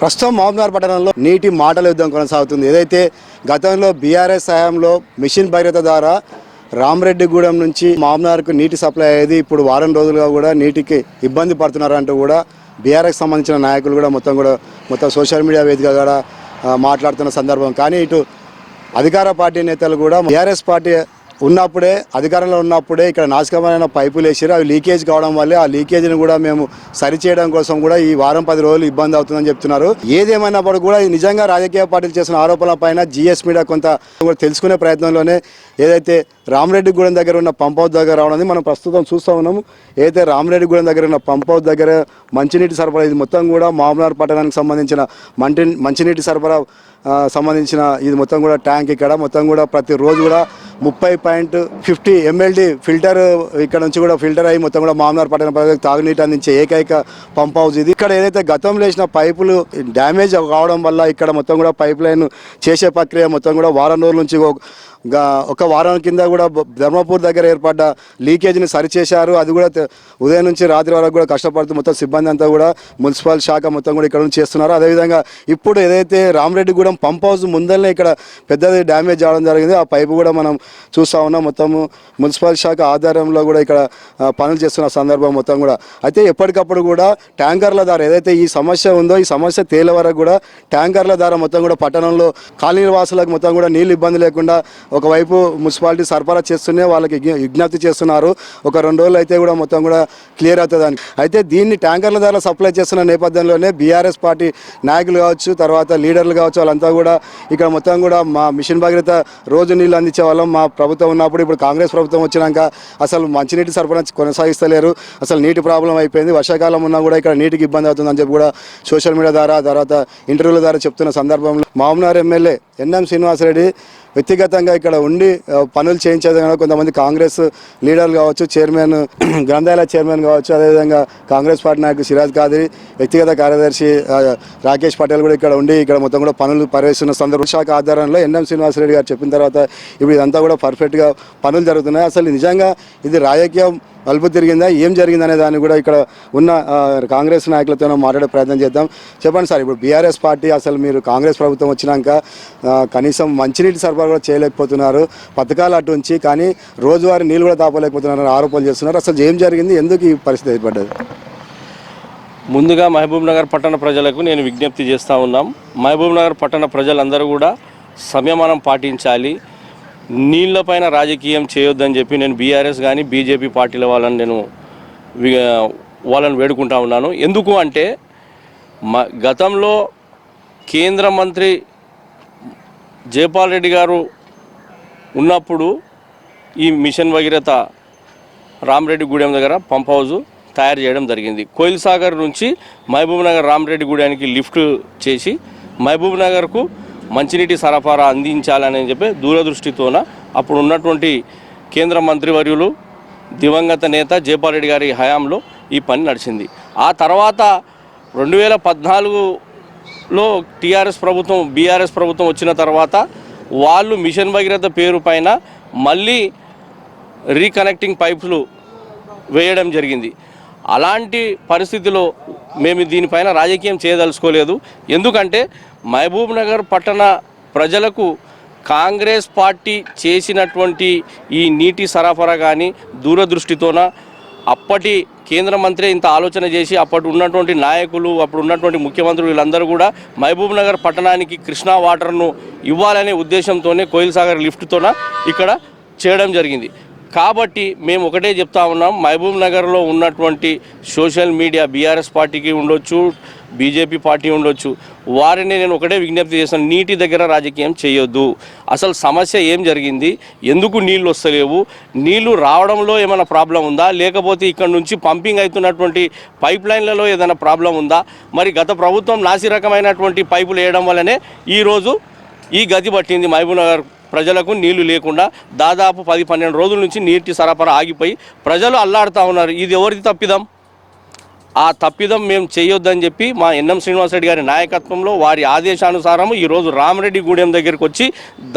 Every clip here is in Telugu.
ప్రస్తుతం మహబూబ్నగర్ పట్టణంలో నీటి మాటల యుద్ధం కొనసాగుతుంది. ఏదైతే గతంలో బీఆర్ఎస్ హయాంలో మిషన్ భగీరథ ద్వారా రామరెడ్డిగూడెం నుంచి మహబూబ్నగర్కు నీటి సప్లై అయ్యేది ఇప్పుడు వారం రోజులుగా కూడా నీటికి ఇబ్బంది పడుతున్నారంటూ కూడా బీఆర్ఎస్ సంబంధించిన నాయకులు కూడా మొత్తం కూడా మొత్తం సోషల్ మీడియా వేదిక కూడా మాట్లాడుతున్న సందర్భం. కానీ ఇటు అధికార పార్టీ నేతలు కూడా బీఆర్ఎస్ పార్టీ ఉన్నప్పుడే అధికారంలో ఉన్నప్పుడే ఇక్కడ నాశకమైన పైపులు వేసారు అవి లీకేజ్ కావడం వల్లే ఆ లీకేజ్ని కూడా మేము సరిచేయడం కోసం కూడా ఈ వారం పది రోజులు ఇబ్బంది అవుతుందని చెప్తున్నారు. ఏదేమైనప్పుడు కూడా ఇది నిజంగా రాజకీయ పార్టీలు చేసిన ఆరోపణల పైన జిఎస్ మీడియా కొంత కూడా తెలుసుకునే ప్రయత్నంలోనే ఏదైతే రామరెడ్డిగూడెం దగ్గర ఉన్న పంప్ హౌస్ దగ్గర రావడం మనం ప్రస్తుతం చూస్తూ ఉన్నాము. ఏదైతే రామరెడ్డిగూడెం దగ్గర ఉన్న పంప్ హౌస్ దగ్గర మంచినీటి సరఫరా ఇది మొత్తం కూడా మామూలు పట్టణానికి సంబంధించిన మంటి మంచినీటి సరఫరా సంబంధించిన ఇది మొత్తం కూడా ట్యాంక్ ఇక్కడ. మొత్తం కూడా ప్రతిరోజు కూడా ముప్పై పాయింట్ ఫిఫ్టీ ఎంఎల్డి ఫిల్టర్ ఇక్కడ నుంచి కూడా ఫిల్టర్ అయ్యి మొత్తం కూడా మామూలు పట్టణ ప్రజలకు తాగునీటి అందించే ఏకైక పంప్ హౌస్ ఇది. ఇక్కడ ఏదైతే గతంలో వేసిన పైపులు డ్యామేజ్ కావడం వల్ల ఇక్కడ మొత్తం కూడా పైప్ లైన్ చేసే ప్రక్రియ మొత్తం కూడా వారం రోజుల నుంచి ఒక- ఒక వారం కింద కూడా ధర్మపూర్ దగ్గర ఏర్పడ్డ లీకేజ్ని సరిచేశారు. అది కూడా ఉదయం నుంచి రాత్రి వరకు కూడా కష్టపడుతూ మొత్తం సిబ్బంది అంతా కూడా మున్సిపల్ శాఖ మొత్తం కూడా ఇక్కడ నుంచి చేస్తున్నారు. అదేవిధంగా ఇప్పుడు ఏదైతే రామరెడ్డిగూడెం పంప్ హౌస్ ముందరనే ఇక్కడ పెద్దది డ్యామేజ్ అవడం జరిగింది. ఆ పైపు కూడా మనం చూస్తూ ఉన్నాం. మొత్తము మున్సిపల్ శాఖ ఆధ్వర్యంలో కూడా ఇక్కడ పనులు చేస్తున్న సందర్భం మొత్తం కూడా. అయితే ఎప్పటికప్పుడు కూడా ట్యాంకర్ల ద్వారా ఏదైతే ఈ సమస్య ఉందో ఈ సమస్య తేలే వరకు కూడా ట్యాంకర్ల ద్వారా మొత్తం కూడా పట్టణంలో కాలనీ వాసులకు మొత్తం కూడా నీళ్ళు ఇబ్బంది లేకుండా ఒకవైపు మున్సిపాలిటీ సరఫరా చేస్తూనే వాళ్ళకి విజ్ఞప్తి చేస్తున్నారు. ఒక రెండు రోజులు అయితే కూడా మొత్తం కూడా క్లియర్ అవుతుందని అయితే దీన్ని ట్యాంకర్ల ద్వారా సప్లై చేస్తున్న నేపథ్యంలోనే బీఆర్ఎస్ పార్టీ నాయకులు కావచ్చు తర్వాత లీడర్లు కావచ్చు వాళ్ళంతా కూడా ఇక్కడ మొత్తం కూడా మా మిషన్ భగీరథ రోజు నీళ్ళు అందించే వాళ్ళం. మా ప్రభుత్వం ఉన్నప్పుడు ఇప్పుడు కాంగ్రెస్ ప్రభుత్వం వచ్చినాక అసలు మంచినీటి సరఫరా కొనసాగిస్తలేరు. అసలు నీటి ప్రాబ్లం అయిపోయింది. వర్షాకాలం ఉన్నా కూడా ఇక్కడ నీటికి ఇబ్బంది అవుతుందని చెప్పి కూడా సోషల్ మీడియా ద్వారా తర్వాత ఇంటర్వ్యూల ద్వారా చెప్తున్న సందర్భంలో మామూనార్ ఎమ్మెల్యే ఎన్ఎం శ్రీనివాసరెడ్డి వ్యక్తిగతంగా ఇక్కడ ఉండి పనులు చేయించేది కొంతమంది కాంగ్రెస్ లీడర్లు కావచ్చు చైర్మన్ గ్రంథాలయ చైర్మన్ కావచ్చు అదేవిధంగా కాంగ్రెస్ పార్టీ నాయకుడు సిరాజ్ కాదిరి వ్యక్తిగత కార్యదర్శి రాకేష్ పటేల్ కూడా ఇక్కడ ఉండి ఇక్కడ మొత్తం కూడా పనులు పర్యవేస్తున్న సందర్భం. శాఖ ఆధారంలో ఎన్ఎం శ్రీనివాసరెడ్డి గారు చెప్పిన తర్వాత ఇప్పుడు ఇదంతా కూడా పర్ఫెక్ట్గా పనులు జరుగుతున్నాయి. అసలు నిజంగా ఇది రాజకీయం మలుపు తిరిగిందా? ఏం జరిగిందనే దాన్ని కూడా ఇక్కడ ఉన్న కాంగ్రెస్ నాయకులతో మాట్లాడే ప్రయత్నం చేద్దాం. చెప్పండి సార్ ఇప్పుడు బీఆర్ఎస్ పార్టీ అసలు మీరు కాంగ్రెస్ ప్రభుత్వం వచ్చినాక కనీసం మంచినీటి సరఫరా కూడా చేయలేకపోతున్నారు. పథకాలు అటు ఉంచి కానీ రోజువారీ నీళ్ళు కూడా తాపలేకపోతున్నారు ఆరోపణలు చేస్తున్నారు. అసలు ఏం జరిగింది? ఎందుకు ఈ పరిస్థితి ఏర్పడ్డది? ముందుగా మహబూబ్ నగర్ పట్టణ ప్రజలకు నేను విజ్ఞప్తి చేస్తూ ఉన్నాం. మహబూబ్ నగర్ పట్టణ ప్రజలందరూ కూడా సంయమనం పాటించాలి. నీళ్ళపైన రాజకీయం చేయొద్దని చెప్పి నేను బీఆర్ఎస్ కానీ బీజేపీ పార్టీల వాళ్ళని నేను వాళ్ళని వేడుకుంటా ఉన్నాను. ఎందుకు అంటే మ గతంలో కేంద్ర మంత్రి జయపాల్ రెడ్డి గారు ఉన్నప్పుడు ఈ మిషన్ భగీరథ రామరెడ్డి గూడెం దగ్గర పంప్ హౌస్ తయారు చేయడం జరిగింది. కోయిల్ సాగర్ నుంచి మహబూబ్ నగర్ రామరెడ్డి గూడెనికి లిఫ్ట్ చేసి మహబూబ్ నగర్కు మంచినీటి సరఫరా అందించాలని చెప్పి దూరదృష్టితోన అప్పుడు ఉన్నటువంటి కేంద్ర మంత్రివర్యులు దివంగత నేత జయపాల్ రెడ్డి గారి హయాంలో ఈ పని నడిచింది. ఆ తర్వాత రెండు వేల పద్నాలుగులో టీఆర్ఎస్ ప్రభుత్వం బీఆర్ఎస్ ప్రభుత్వం వచ్చిన తర్వాత వాళ్ళు మిషన్ భగీరథ పేరు పైన మళ్ళీ రీకనెక్టింగ్ పైప్లు వేయడం జరిగింది. అలాంటి పరిస్థితిలో మేము దీనిపైన రాజకీయం చేయదలుచుకోలేదు. ఎందుకంటే మహబూబ్ నగర్ పట్టణ ప్రజలకు కాంగ్రెస్ పార్టీ చేసినటువంటి ఈ నీటి సరఫరా కానీ దూరదృష్టితోన అప్పటి కేంద్ర మంత్రి ఇంత ఆలోచన చేసి అప్పటి ఉన్నటువంటి నాయకులు అప్పుడు ఉన్నటువంటి ముఖ్యమంత్రులు వీళ్ళందరూ కూడా మహబూబ్ నగర్ పట్టణానికి కృష్ణా వాటర్ను ఇవ్వాలనే ఉద్దేశంతోనే కోయిల్ సాగర్ లిఫ్ట్తోన ఇక్కడ చేయడం జరిగింది. కాబట్టి మేము ఒకటే చెప్తా ఉన్నాం మహబూబ్ నగర్లో ఉన్నటువంటి సోషల్ మీడియా బీఆర్ఎస్ పార్టీకి ఉండొచ్చు బీజేపీ పార్టీ ఉండొచ్చు వారిని నేను ఒకటే విజ్ఞప్తి చేస్తాను నీటి దగ్గర రాజకీయం చేయొద్దు. అసలు సమస్య ఏం జరిగింది? ఎందుకు నీళ్ళు వస్తలేవు? నీళ్ళు రావడంలో ఏమైనా ప్రాబ్లం ఉందా? లేకపోతే ఇక్కడ నుంచి పంపింగ్ అవుతున్నటువంటి పైప్ లైన్లలో ఏదైనా ప్రాబ్లం ఉందా? మరి గత ప్రభుత్వం నాసి రకమైనటువంటి పైపులు వేయడం వల్లనే ఈరోజు ఈ గది పట్టింది మహబూబ్ నగర్ ప్రజలకు నీళ్ళు లేకుండా దాదాపు పది పన్నెండు రోజుల నుంచి నీటి సరఫరా ఆగిపోయి ప్రజలు అల్లాడుతూ ఉన్నారు. ఇది ఎవరిది తప్పిదం? ఆ తప్పిదం మేము చేయొద్దని చెప్పి మా ఎన్ఎం శ్రీనివాసరెడ్డి గారి నాయకత్వంలో వారి ఆదేశానుసారము ఈరోజు రామరెడ్డి గూడెం దగ్గరికి వచ్చి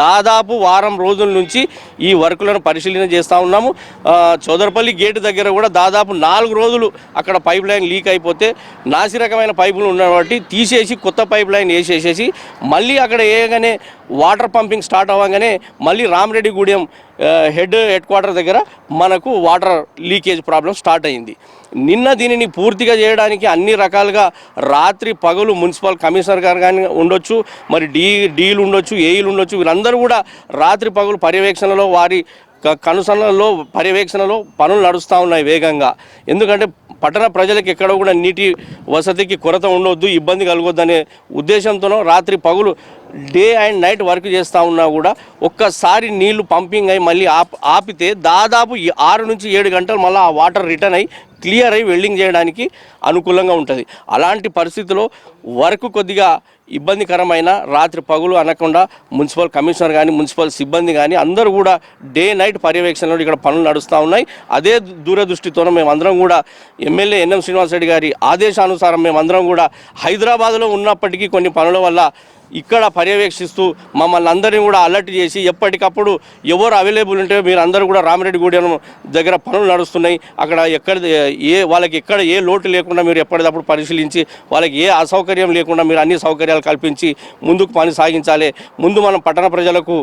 దాదాపు వారం రోజుల నుంచి ఈ వర్కులను పరిశీలన చేస్తూ ఉన్నాము. చోదరపల్లి చౌదరపల్లి గేటు దగ్గర కూడా దాదాపు నాలుగు రోజులు అక్కడ పైప్ లైన్ లీక్ అయిపోతే నాసి రకమైన పైపులు ఉన్నవాటి తీసేసి కొత్త పైప్ లైన్ వేసేసేసి మళ్ళీ అక్కడ వేయగానే వాటర్ పంపింగ్ స్టార్ట్ అవ్వగానే మళ్ళీ Ramareddy Gudem head head quarter దగ్గర మనకు వాటర్ లీకేజ్ ప్రాబ్లం స్టార్ట్ అయింది. నిన్న దీనిని పూర్తిగా చేయడానికి అన్ని రకాలుగా రాత్రి పగలు మున్సిపల్ కమిషనర్ గారు కానీ ఉండొచ్చు మరి డీ డీలు ఉండొచ్చు ఏఈలు ఉండొచ్చు వీళ్ళందరూ కూడా రాత్రి పగలు పర్యవేక్షణలో వారి కనుసనలో పర్యవేక్షణలో పనులు నడుస్తూ ఉన్నాయి వేగంగా. ఎందుకంటే పట్టణ ప్రజలకు ఎక్కడ కూడా నీటి వసతికి కొరత ఉండొద్దు ఇబ్బంది కలగొద్దనే ఉద్దేశంతోనో రాత్రి పగులు డే అండ్ నైట్ వర్క్ చేస్తూ ఉన్నా కూడా ఒక్కసారి నీళ్ళు పంపింగ్ అయి మళ్ళీ ఆప్ ఆపితే దాదాపు ఆరు నుంచి ఏడు గంటలు మళ్ళీ ఆ వాటర్ రిటర్న్ అయ్యి క్లియర్ అయ్యి వెల్డింగ్ చేయడానికి అనుకూలంగా ఉంటుంది. అలాంటి పరిస్థితిలో వర్క్ కొద్దిగా ఇబ్బందికరమైన రాత్రి పగులు అనకుండా మున్సిపల్ కమిషనర్ కానీ మున్సిపల్ సిబ్బంది కానీ అందరూ కూడా డే నైట్ పర్యవేక్షణలో ఇక్కడ పనులు నడుస్తూ ఉన్నాయి. అదే దూరదృష్టితోనే మేమందరం కూడా ఎమ్మెల్యే ఎన్ఎం శ్రీనివాసరెడ్డి గారి ఆదేశానుసారం మేమందరం కూడా హైదరాబాద్లో ఉన్నప్పటికీ కొన్ని పనుల వల్ల ఇక్కడ పర్యవేక్షిస్తూ మమ్మల్ని అందరినీ కూడా అలర్ట్ చేసి ఎప్పటికప్పుడు ఎవరు అవైలబుల్ ఉంటే మీరు అందరూ కూడా రామిరెడ్డిగూడెం దగ్గర పనులు నడుస్తున్నాయి. అక్కడ ఎక్కడ ఏ వాళ్ళకి ఎక్కడ ఏ లోటు లేకుండా మీరు ఎప్పటికప్పుడు పరిశీలించి వాళ్ళకి ఏ అసౌకర్యం లేకుండా మీరు అన్ని సౌకర్యాలు కల్పించి ముందుకు పని సాగించాలి. ముందు మనం పట్టణ ప్రజలకు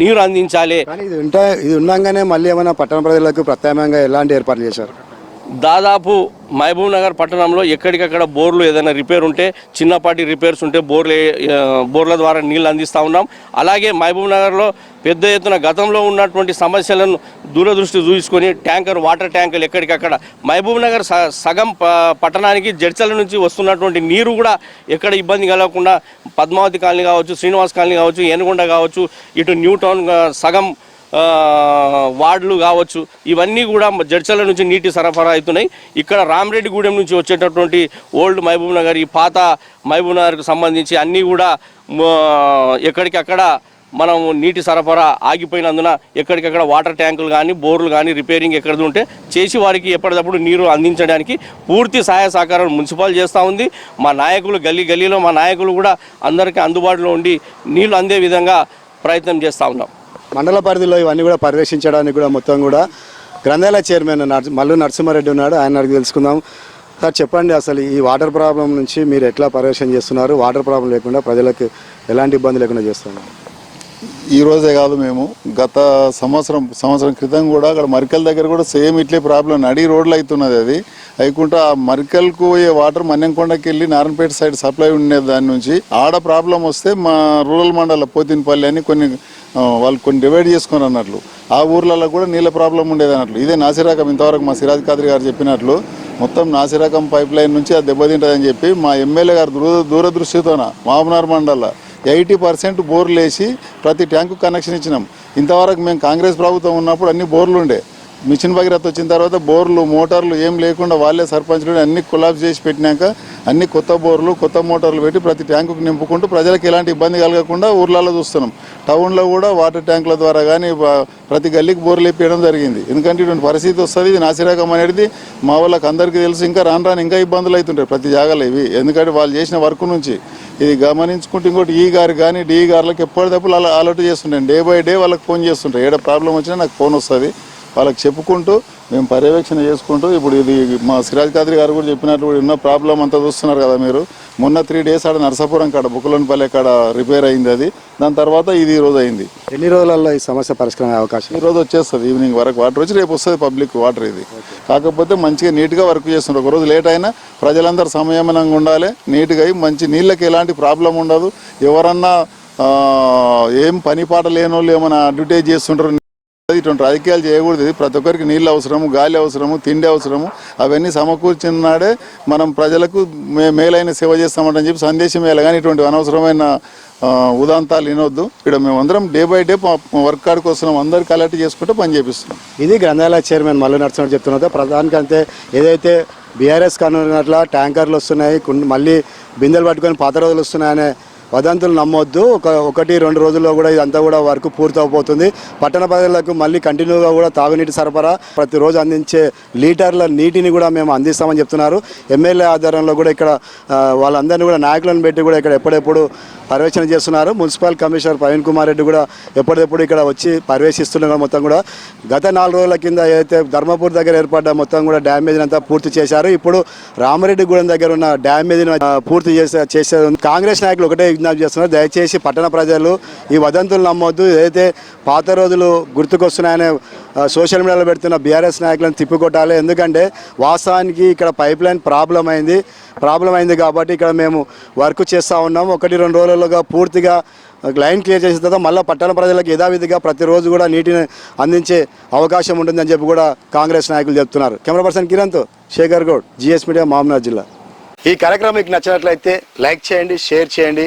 నీరు అందించాలి. ఇది ఉంటా ఇది ఉండగానే మళ్ళీ ఏమైనా పట్టణ ప్రజలకు ప్రత్యామ్నాయంగా ఎలాంటి ఏర్పాట్లు చేశారు? దాదాపు మహబూబ్ నగర్ పట్టణంలో ఎక్కడికక్కడ బోర్లు ఏదైనా రిపేర్ ఉంటే చిన్నపాటి రిపేర్స్ ఉంటే బోర్లు బోర్ల ద్వారా నీళ్ళు అందిస్తూ ఉన్నాం. అలాగే మహబూబ్ నగర్లో పెద్ద ఎత్తున గతంలో ఉన్నటువంటి సమస్యలను దూరదృష్టి చూసుకొని ట్యాంకర్ వాటర్ ట్యాంకర్లు ఎక్కడికక్కడ. మహబూబ్ నగర్ సగం ప- పట్టణానికి జడ్చల నుంచి వస్తున్నటువంటి నీరు కూడా ఎక్కడ ఇబ్బంది కలగకుండా పద్మావతి కాలనీ కావచ్చు శ్రీనివాస్ కాలనీ కావచ్చు ఎనుగొండ కావచ్చు ఇటు న్యూ టౌన్ సగం వార్డులు కావచ్చు ఇవన్నీ కూడా జడ్చల నుంచి నీటి సరఫరా అవుతున్నాయి. ఇక్కడ రామరెడ్డిగూడెం నుంచి వచ్చేటటువంటి ఓల్డ్ మహబూబ్ నగర్ ఈ పాత మహబూబ్ నగర్కి సంబంధించి అన్నీ కూడా ఎక్కడికక్కడ మనం నీటి సరఫరా ఆగిపోయినందున ఎక్కడికక్కడ వాటర్ ట్యాంకులు కానీ బోర్లు కానీ రిపేరింగ్ ఎక్కడిది ఉంటే చేసి వారికి ఎప్పటికప్పుడు నీరు అందించడానికి పూర్తి సహాయ సహకారాలు మున్సిపాల్ చేస్తూ ఉంది. మా నాయకులు గల్లీ గల్లీలో మా నాయకులు కూడా అందరికీ అందుబాటులో ఉండి నీళ్ళు అందే విధంగా ప్రయత్నం చేస్తూ ఉన్నాం. మండల పరిధిలో ఇవన్నీ కూడా పర్యవేక్షించడానికి కూడా మొత్తం కూడా గ్రంథాలయ చైర్మన్ నరసి- మల్లు నరసింహారెడ్డి ఉన్నాడు. ఆయన అడిగి తెలుసుకుందాం. సార్ చెప్పండి అసలు ఈ వాటర్ ప్రాబ్లం నుంచి మీరు ఎట్లా పర్యవేక్షణ చేస్తున్నారు? వాటర్ ప్రాబ్లం లేకుండా ప్రజలకు ఎలాంటి ఇబ్బంది లేకుండా చేస్తున్నారు? ఈ రోజే కాదు మేము గత సంవత్సరం సంవత్సరం క్రితం కూడా అక్కడ మరికల్ దగ్గర కూడా సేమ్ ఇట్లే ప్రాబ్లం నడి రోడ్లు అవుతున్నది అది. అయికుంటే ఆ మరికల్కు పోయే వాటర్ మన్యంకొండకి వెళ్ళి నారాయణపేట సైడ్ సప్లై ఉండే దాని నుంచి ఆడ ప్రాబ్లం వస్తే మా రూరల్ మండల పోతినపల్లి అని కొన్ని వాళ్ళు కొన్ని డివైడ్ చేసుకుని అన్నట్లు. ఆ ఊర్లలో కూడా నీళ్ళ ప్రాబ్లం ఉండేది అన్నట్లు. ఇదే నాసిరకం ఇంతవరకు మా సిరాజ్ ఖాద్రి గారు చెప్పినట్లు. మొత్తం నాసిరకం పైప్ లైన్ నుంచి అది దెబ్బతింటుందని చెప్పి మా ఎమ్మెల్యే గారు దూర దూరదృష్టితోన మామనార్ మండల ఎయిటీ పర్సెంట్ బోర్లు వేసి ప్రతి ట్యాంకు కనెక్షన్ ఇచ్చినాం. ఇంతవరకు మేము కాంగ్రెస్ ప్రభుత్వం ఉన్నప్పుడు అన్ని బోర్లు ఉండే. మిషన్ భగీరథ వచ్చిన తర్వాత బోర్లు మోటార్లు ఏం లేకుండా వాళ్ళే సర్పంచ్లు అన్ని కొలాబ్స్ చేసి పెట్టినాక అన్ని కొత్త బోర్లు కొత్త మోటార్లు పెట్టి ప్రతి ట్యాంకుకు నింపుకుంటూ ప్రజలకు ఎలాంటి ఇబ్బంది కలగకుండా ఊర్లలో చూస్తున్నాం. టౌన్లో కూడా వాటర్ ట్యాంకుల ద్వారా కానీ ప్రతి గల్లీకి బోర్లు వేపించడం జరిగింది. ఎందుకంటే ఇటువంటి పరిస్థితి వస్తుంది ఇది నాసిరకం అనేది మా వాళ్ళకి అందరికీ తెలుసు ఇంకా రాను రాను ఇంకా ఇబ్బందులు అవుతుంటాయి ప్రతి జాగాలో ఇవి. ఎందుకంటే వాళ్ళు చేసిన వర్క్ నుంచి ఇది గమనించుకుంటే ఇంకోటి ఈ గారు కానీ డి గారులకు ఎప్పటికప్పుడు అలా అలర్ట్ చేస్తుంటాను డే బై డే వాళ్ళకి ఫోన్ చేస్తుంటాయి. ఏడ ప్రాబ్లం వచ్చినా నాకు ఫోన్ వస్తుంది. వాళ్ళకి చెప్పుకుంటూ మేము పర్యవేక్షణ చేసుకుంటూ ఇప్పుడు ఇది మా సిరాజ్ ఖాద్రి గారు కూడా చెప్పినట్లు కూడా ఉన్న ప్రాబ్లం అంతా చూస్తున్నారు కదా మీరు. మొన్న త్రీ డేస్ ఆడ నరసాపురం కాడ బుక్కలోనిపల్లి కాడ రిపేర్ అయింది అది. దాని తర్వాత ఇది ఈ రోజు అయింది. ఎన్ని రోజులలో ఈ సమస్య పరిష్కారం అవకాశం? ఈ రోజు వచ్చేస్తుంది ఈవినింగ్ వరకు. వాటర్ వచ్చి రేపు వస్తుంది పబ్లిక్ వాటర్ ఇది. కాకపోతే మంచిగా నీట్గా వర్క్ చేస్తున్నారు. ఒక రోజు లేట్ అయినా ప్రజలందరూ సంయమనంగా ఉండాలి. నీట్గా అయి మంచి నీళ్ళకి ఎలాంటి ప్రాబ్లం ఉండదు. ఎవరన్నా ఏం పని పాట లేని వాళ్ళు ఏమైనా అడ్వర్టైజ్ చేస్తుంటారు ఇటువంటి రాజకీయాలు చేయకూడదు. ఇది ప్రతి ఒక్కరికి నీళ్ళు అవసరము గాలి అవసరము తిండి అవసరము. అవన్నీ సమకూర్చిన నాడే మనం ప్రజలకు మే మేలైన సేవ చేస్తామంటని చెప్పి సందేశం వేయాలి. కానీ ఇటువంటి అనవసరమైన ఉదాంతాలు వినొద్దు. ఇక్కడ మేమందరం డే బై డే వర్క్ కాడికి వస్తున్నాం అందరికి అలర్ట్ చేసుకుంటూ పని చేపిస్తున్నాం. ఇది గ్రంథాలయ చైర్మన్ మల్లు నరసింహారెడ్డి చెప్తున్నదో. ప్రధానికంటే ఏదైతే బీఆర్ఎస్ కనున్నట్ల ట్యాంకర్లు వస్తున్నాయి మళ్ళీ బిందెలు పట్టుకొని పాత రోజులు వస్తున్నాయనే వదంతులు నమ్మొద్దు. ఒక ఒకటి రెండు రోజుల్లో కూడా ఇదంతా కూడా వర్క్ పూర్తవబోతుంది. పట్టణ ప్రజలకు మళ్ళీ కంటిన్యూగా కూడా తాగునీటి సరఫరా ప్రతిరోజు అందించే లీటర్ల నీటిని కూడా మేము అందిస్తామని చెప్తున్నారు. ఎమ్మెల్యే ఆధ్వర్యంలో కూడా ఇక్కడ వాళ్ళందరినీ కూడా నాయకులను పెట్టి కూడా ఇక్కడ ఎప్పుడెప్పుడు పర్యవేక్షణ చేస్తున్నారు. మున్సిపల్ కమిషనర్ ప్రవీణ్ కుమార్ రెడ్డి కూడా ఎప్పటికప్పుడు ఇక్కడ వచ్చి పర్యవేక్షిస్తున్నారు మొత్తం కూడా. గత నాలుగు రోజుల కింద ఏదైతే ధర్మపూర్ దగ్గర ఏర్పడ్డ మొత్తం కూడా డ్యామేజ్ అంతా పూర్తి చేశారు. ఇప్పుడు రామరెడ్డిగూడెం దగ్గర ఉన్న డ్యామేజ్ పూర్తి చేసే చేసే కాంగ్రెస్ నాయకులు ఒకటే విజ్ఞప్తి చేస్తున్నారు దయచేసి పట్టణ ప్రజలు ఈ వదంతులు నమ్మొద్దు. ఏదైతే పాత రోజులు గుర్తుకొస్తున్నాయనే సోషల్ మీడియాలో పెడుతున్న బీఆర్ఎస్ నాయకులను తిప్పికొట్టాలి. ఎందుకంటే వాస్తవానికి ఇక్కడ పైప్ లైన్ ప్రాబ్లం అయింది. ప్రాబ్లం అయింది కాబట్టి ఇక్కడ మేము వర్క్ చేస్తూ ఉన్నాం. ఒకటి రెండు రోజులుగా పూర్తిగా లైన్ క్లియర్ చేసిన తర్వాత మళ్ళీ పట్టణ ప్రజలకు యథావిధిగా ప్రతిరోజు కూడా నీటిని అందించే అవకాశం ఉంటుందని చెప్పి కూడా కాంగ్రెస్ నాయకులు చెప్తున్నారు. Camera person కిరణ్తో Shekhar Goud G S media Mohammed జిల్లా. ఈ కార్యక్రమం మీకు నచ్చినట్లయితే లైక్ చేయండి షేర్ చేయండి.